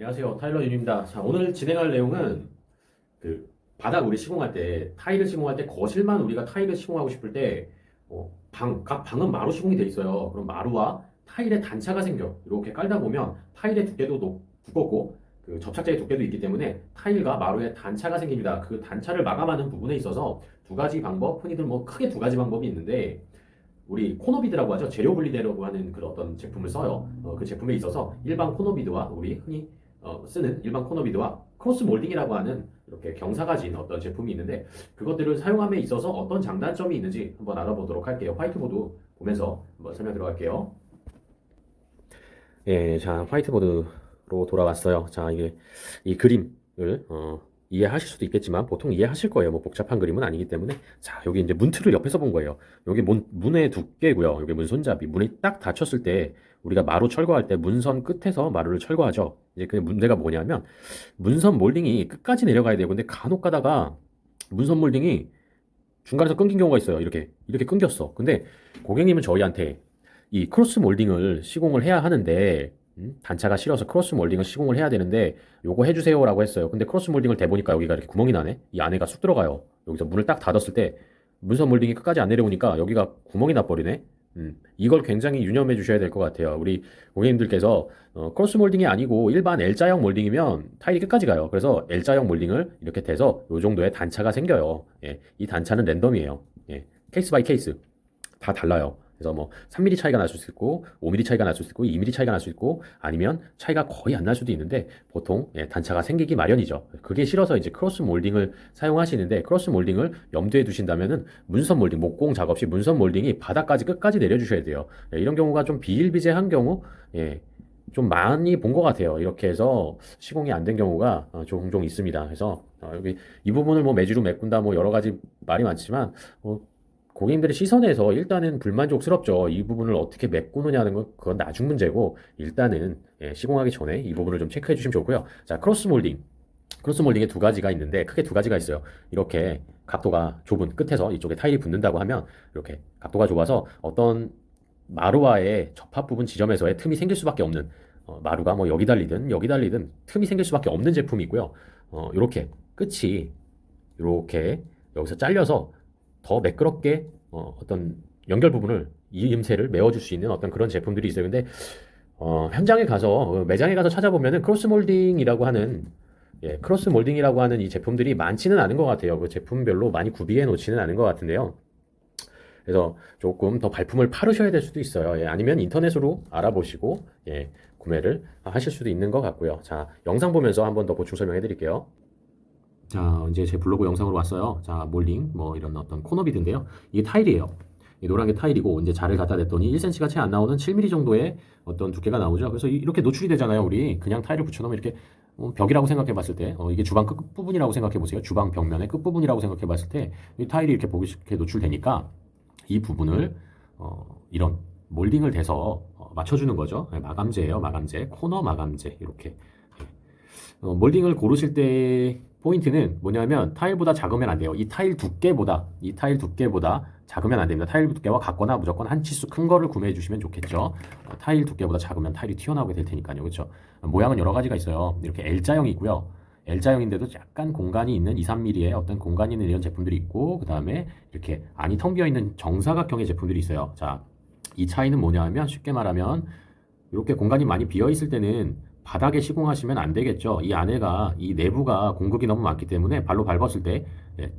안녕하세요. 타일러 윤입니다. 자, 오늘 진행할 내용은 그 바닥 우리 시공할 때 타일을 시공할 때 거실만 우리가 타일을 시공하고 싶을 때 어, 방, 각 방은 마루 시공이 돼 있어요. 그럼 마루와 타일의 단차가 생겨. 이렇게 깔다 보면 타일의 두께도 높- 두껍고 그 접착제의 두께도 있기 때문에 타일과 마루에 단차가 생깁니다. 그 단차를 마감하는 부분에 있어서 두 가지 방법, 흔히들 뭐 크게 두 가지 방법이 있는데 우리 코너비드라고 하죠. 재료 분리대라고 하는 그 어떤 제품을 써요. 어, 그 제품에 있어서 일반 코너비드와 우리 흔히 어, 쓰는 일반 코너비드와 크로스 몰딩이라고 하는 이렇게 경사가 진 어떤 제품이 있는데 그것들을 사용함에 있어서 어떤 장단점이 있는지 한번 알아보도록 할게요. 화이트보드 보면서 한번 설명 들어갈게요. 예, 자 화이트보드로 돌아왔어요. 자 이게 이 그림을 어, 이해하실 수도 있겠지만 보통 이해하실 거예요. 뭐 복잡한 그림은 아니기 때문에 자 여기 이제 문틀을 옆에서 본 거예요. 여기 문, 문의 두께고요. 여기 문 손잡이 문이 딱 닫혔을 때 우리가 마루 철거할 때 문선 끝에서 마루를 철거하죠. 이제 그 문제가 뭐냐면 문선 몰딩이 끝까지 내려가야 돼요. 근데 간혹 가다가 문선 몰딩이 중간에서 끊긴 경우가 있어요. 이렇게 이렇게 끊겼어. 근데 고객님은 저희한테 이 크로스 몰딩을 시공을 해야 하는데 음? 단차가 싫어서 크로스 몰딩을 시공을 해야 되는데 요거 해주세요라고 했어요. 근데 크로스 몰딩을 대보니까 여기가 이렇게 구멍이 나네. 이 안에가 쑥 들어가요. 여기서 문을 딱 닫았을 때 문선 몰딩이 끝까지 안 내려오니까 여기가 구멍이 나버리네. 음, 이걸 굉장히 유념해 주셔야 될 것 같아요. 우리 고객님들께서 어, 크로스 몰딩이 아니고 일반 L자형 몰딩이면 타일이 끝까지 가요. 그래서 L자형 몰딩을 이렇게 돼서 요 정도의 단차가 생겨요. 예, 이 단차는 랜덤이에요. 예, 케이스 바이 케이스 다 달라요. 그래서 뭐 3mm 차이가 날 수 있고 5mm 차이가 날 수 있고 2mm 차이가 날 수 있고 아니면 차이가 거의 안 날 수도 있는데 보통 예, 단차가 생기기 마련이죠. 그게 싫어서 이제 크로스 몰딩을 사용하시는데 크로스 몰딩을 염두에 두신다면은 문선 몰딩 목공 작업 시 문선 몰딩이 바닥까지 끝까지 내려주셔야 돼요. 예, 이런 경우가 좀 비일비재한 경우 예, 좀 많이 본 것 같아요. 이렇게 해서 시공이 안 된 경우가 어, 종종 있습니다. 그래서 어, 여기 이 부분을 뭐 매주로 메꾼다 뭐 여러 가지 말이 많지만 어, 고객님들의 시선에서 일단은 불만족스럽죠. 이 부분을 어떻게 메꾸느냐는 건 그건 나중 문제고 일단은 예, 시공하기 전에 이 부분을 좀 체크해 주시면 좋고요. 자, 크로스 몰딩. 크로스 몰딩에 두 가지가 있는데 크게 두 가지가 있어요. 이렇게 각도가 좁은 끝에서 이쪽에 타일이 붙는다고 하면 이렇게 각도가 좁아서 어떤 마루와의 접합 부분 지점에서의 틈이 생길 수밖에 없는 어, 마루가 뭐 여기 달리든 여기 달리든 틈이 생길 수밖에 없는 제품이 있고요. 어, 이렇게 끝이 이렇게 여기서 잘려서 더 매끄럽게 어, 어떤 연결 부분을 이 음새를 메워줄 수 있는 어떤 그런 제품들이 있어요. 근데 어, 현장에 가서 어, 매장에 가서 찾아보면은 크로스 몰딩이라고 하는 예, 크로스 몰딩이라고 하는 이 제품들이 많지는 않은 것 같아요. 그 제품별로 많이 구비해 놓지는 않은 것 같은데요. 그래서 조금 더 발품을 파르셔야 될 수도 있어요. 예, 아니면 인터넷으로 알아보시고 예, 구매를 하실 수도 있는 것 같고요. 자, 영상 보면서 한 번 더 보충 설명해 드릴게요. 자, 이제 제 블로그 영상으로 왔어요. 자, 몰딩, 뭐 이런 어떤 코너비드인데요. 이게 타일이에요. 이 노란 게 타일이고, 이제 자를 갖다 댔더니 1cm가 채 안 나오는 7mm 정도의 어떤 두께가 나오죠. 그래서 이- 이렇게 노출이 되잖아요. 우리 그냥 타일을 붙여놓으면 이렇게 어, 벽이라고 생각해 봤을 때, 어, 이게 주방 끝부분이라고 생각해 보세요. 주방 벽면의 끝부분이라고 생각해 봤을 때, 이 타일이 이렇게 보기 쉽게 노출되니까 이 부분을 어, 이런 몰딩을 대서 어, 맞춰주는 거죠. 네, 마감재예요. 마감재, 코너 마감재 이렇게. 어, 몰딩을 고르실 때 포인트는 뭐냐면 타일보다 작으면 안 돼요. 이 타일 두께보다 이 타일 두께보다 작으면 안 됩니다. 타일 두께와 같거나 무조건 한 치수 큰 거를 구매해 주시면 좋겠죠. 어, 타일 두께보다 작으면 타일이 튀어나오게 될 테니까요. 그렇죠? 모양은 여러 가지가 있어요. 이렇게 L자형이 있고요. L자형인데도 약간 공간이 있는 2, 3mm의 어떤 공간이 있는 이런 제품들이 있고 그 다음에 이렇게 안이 텅 비어 있는 정사각형의 제품들이 있어요. 자, 이 차이는 뭐냐 하면 쉽게 말하면 이렇게 공간이 많이 비어 있을 때는 바닥에 시공하시면 안 되겠죠. 이 안에가 이 내부가 공급이 너무 많기 때문에 발로 밟았을 때 예,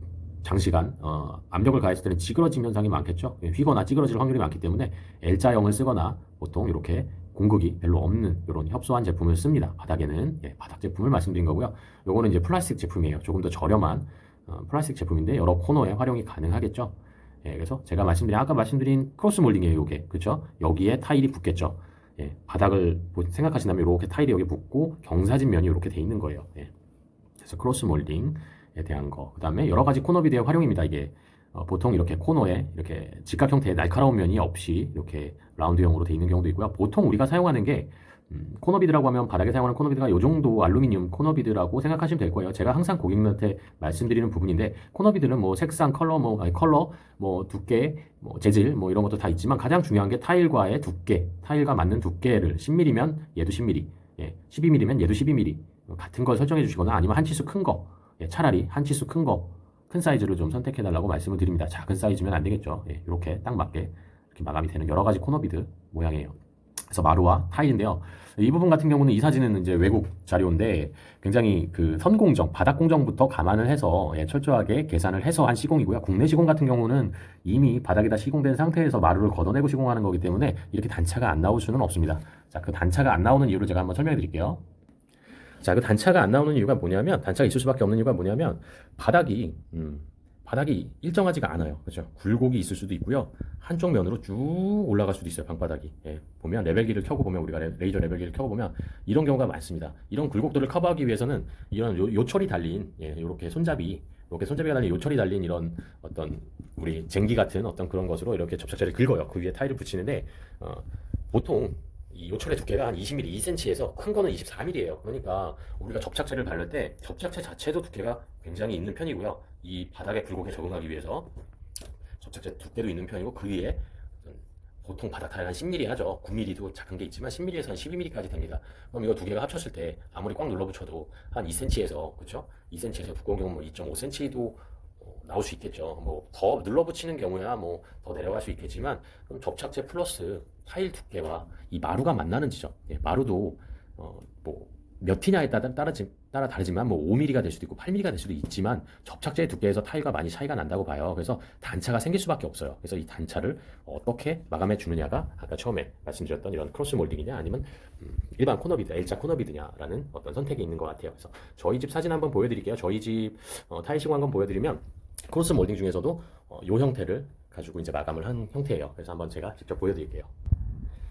장시간 어, 압력을 가했을 때는 찌그러짐 현상이 많겠죠. 예, 휘거나 찌그러질 확률이 많기 때문에 L자형을 쓰거나 보통 이렇게 공극이 별로 없는 이런 협소한 제품을 씁니다. 바닥에는 예, 바닥 제품을 말씀드린 거고요. 요거는 이제 플라스틱 제품이에요. 조금 더 저렴한 어, 플라스틱 제품인데 여러 코너에 활용이 가능하겠죠. 예, 그래서 제가 말씀드린 아까 말씀드린 크로스 몰딩이에요. 요게 그렇죠? 여기에 타일이 붙겠죠. 예, 바닥을 보- 생각하신다면 이렇게 타일이 여기 붙고 경사진 면이 이렇게 돼 있는 거예요. 예. 그래서 크로스 몰딩에 대한 거. 그 다음에 여러 가지 코너비드의 활용입니다. 이게 어, 보통 이렇게 코너에 이렇게 직각 형태의 날카로운 면이 없이 이렇게 라운드형으로 돼 있는 경우도 있고요. 보통 우리가 사용하는 게 음, 코너비드라고 하면 바닥에 사용하는 코너비드가 이 정도 알루미늄 코너비드라고 생각하시면 될 거예요. 제가 항상 고객님한테 말씀드리는 부분인데 코너비드는 뭐 색상, 컬러, 뭐 아니, 컬러, 뭐 두께, 뭐 재질, 뭐 이런 것도 다 있지만 가장 중요한 게 타일과의 두께, 타일과 맞는 두께를 10mm면 얘도 10mm, 예, 12mm면 얘도 12mm 같은 걸 설정해 주시거나 아니면 한 치수 큰 거, 예, 차라리 한 치수 큰 거, 큰 사이즈를 좀 선택해 달라고 말씀을 드립니다. 작은 사이즈면 안 되겠죠. 예, 이렇게 딱 맞게 이렇게 마감이 되는 여러 가지 코너비드 모양이에요. 그래서 마루와 타일인데요. 이 부분 같은 경우는 이 사진은 이제 외국 자료인데 굉장히 그 선공정, 바닥 공정부터 감안을 해서 예, 철저하게 계산을 해서 한 시공이고요. 국내 시공 같은 경우는 이미 바닥에다 시공된 상태에서 마루를 걷어내고 시공하는 거기 때문에 이렇게 단차가 안 나올 수는 없습니다. 자, 그 단차가 안 나오는 이유를 제가 한번 설명해 드릴게요. 자, 그 단차가 안 나오는 이유가 뭐냐면 단차가 있을 수밖에 없는 이유가 뭐냐면 바닥이 음, 바닥이 일정하지가 않아요. 그렇죠? 굴곡이 있을 수도 있고요. 한쪽 면으로 쭉 올라갈 수도 있어요. 방바닥이. 예, 보면 레벨기를 켜고 보면 우리가 레- 레이저 레벨기를 켜고 보면 이런 경우가 많습니다. 이런 굴곡들을 커버하기 위해서는 이런 요, 요철이 달린 예, 이렇게 손잡이 이렇게 손잡이가 달린 요철이 달린 이런 어떤 우리 쟁기 같은 어떤 그런 것으로 이렇게 접착제를 긁어요. 그 위에 타일을 붙이는데 어, 보통 이 요철의 두께가 한 20mm, 2cm에서 큰 거는 24mm예요. 그러니까 우리가 접착제를 바를 때 접착제 자체도 두께가 굉장히 있는 편이고요. 이 바닥의 굴곡에 적응하기 위해서 접착제 두께도 있는 편이고 그 위에 보통 바닥 타일 한 10mm 하죠. 9mm도 작은 게 있지만 10mm에서 한 12mm까지 됩니다. 그럼 이거 두 개가 합쳤을 때 아무리 꽉 눌러붙여도 한 2cm에서 그렇죠? 2cm에서 두꺼운 경우 뭐 2.5cm도 나올 수 있겠죠. 뭐 더 눌러붙이는 경우야 뭐 더 내려갈 수 있겠지만 그럼 접착제 플러스 타일 두께와 이 마루가 만나는 지점, 예, 마루도 어, 뭐 몇 티냐에 따라 따라지, 따라 다르지만 뭐 5mm가 될 수도 있고 8mm가 될 수도 있지만 접착제의 두께에서 타일과 많이 차이가 난다고 봐요. 그래서 단차가 생길 수밖에 없어요. 그래서 이 단차를 어떻게 마감해 주느냐가 아까 처음에 말씀드렸던 이런 크로스 몰딩이냐 아니면 음, 일반 코너비드, L자 코너비드냐라는 어떤 선택이 있는 것 같아요. 그래서 저희 집 사진 한번 보여드릴게요. 저희 집 어, 타일 시공 한번 보여드리면 크로스 몰딩 중에서도 어, 이 형태를 가지고 이제 마감을 한 형태예요. 그래서 한번 제가 직접 보여드릴게요.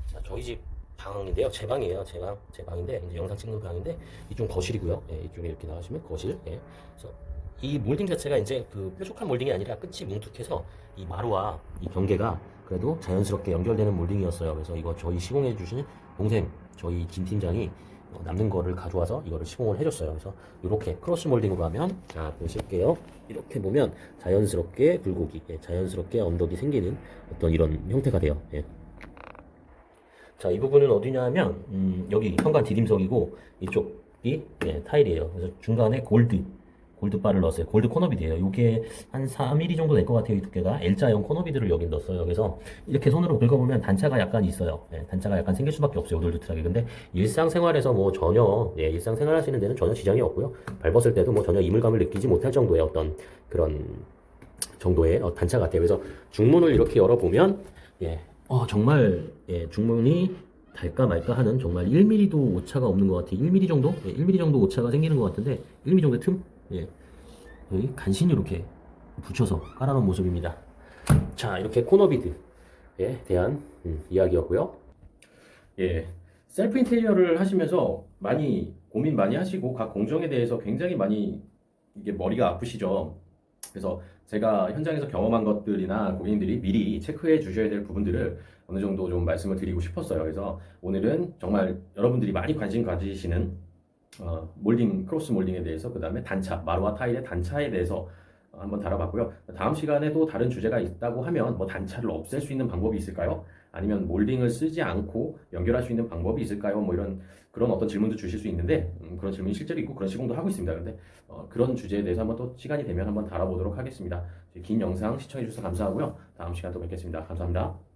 자, 저희 집 방인데요. 제 방이에요. 제 방, 제 방인데 이제 영상 찍는 방인데 이쪽 거실이고요. 예, 이쪽에 이렇게 나가시면 거실. 예. 그래서 이 몰딩 자체가 이제 그 뾰족한 몰딩이 아니라 끝이 뭉툭해서 이 마루와 이 경계가 그래도 자연스럽게 연결되는 몰딩이었어요. 그래서 이거 저희 시공해 주신 동생, 저희 김 팀장이 어, 남는 거를 가져와서 이거를 시공을 해줬어요. 그래서 이렇게 크로스 몰딩으로 하면 자 보실게요. 이렇게 보면 자연스럽게 굴곡이, 예, 자연스럽게 언덕이 생기는 어떤 이런 형태가 돼요. 예. 자, 이 부분은 어디냐 하면, 음, 여기 현관 디딤석이고, 이쪽이, 예, 타일이에요. 그래서 중간에 골드, 골드바를 넣었어요. 골드 코너비드예요. 이게 한 4mm 정도 될 것 같아요. 이 두께가. L자형 코너비드를 여기 넣었어요. 그래서 이렇게 손으로 긁어보면 단차가 약간 있어요. 예, 단차가 약간 생길 수밖에 없어요. 오돌두틀하게. 근데 일상생활에서 뭐 전혀, 예, 일상생활 하시는 데는 전혀 지장이 없고요. 밟았을 때도 뭐 전혀 이물감을 느끼지 못할 정도의 어떤 그런 정도의 어, 단차 같아요. 그래서 중문을 이렇게 열어보면, 예, 어, 정말, 예, 중문이 달까 말까 하는 정말 1mm도 오차가 없는 것 같아요. 1mm 정도? 예, 1mm 정도 오차가 생기는 것 같은데, 1mm 정도의 틈? 예. 여기 간신히 이렇게 붙여서 깔아놓은 모습입니다. 자, 이렇게 코너비드에 대한 음, 이야기였고요. 예, 셀프 인테리어를 하시면서 많이 고민 많이 하시고 각 공정에 대해서 굉장히 많이 이게 머리가 아프시죠. 그래서 제가 현장에서 경험한 것들이나 고객님들이 미리 체크해 주셔야 될 부분들을 어느 정도 좀 말씀을 드리고 싶었어요. 그래서 오늘은 정말 여러분들이 많이 관심 가지시는 어, 몰딩, 크로스 몰딩에 대해서 그 다음에 단차, 마루와 타일의 단차에 대해서 어, 한번 다뤄봤고요. 다음 시간에 또 다른 주제가 있다고 하면 뭐 단차를 없앨 수 있는 방법이 있을까요? 아니면 몰딩을 쓰지 않고 연결할 수 있는 방법이 있을까요? 뭐 이런 그런 어떤 질문도 주실 수 있는데 음, 그런 질문이 실제로 있고 그런 시공도 하고 있습니다. 근데 어, 그런 주제에 대해서 한번 또 시간이 되면 한번 다뤄보도록 하겠습니다. 긴 영상 시청해 주셔서 감사하고요. 다음 시간 또 뵙겠습니다. 감사합니다.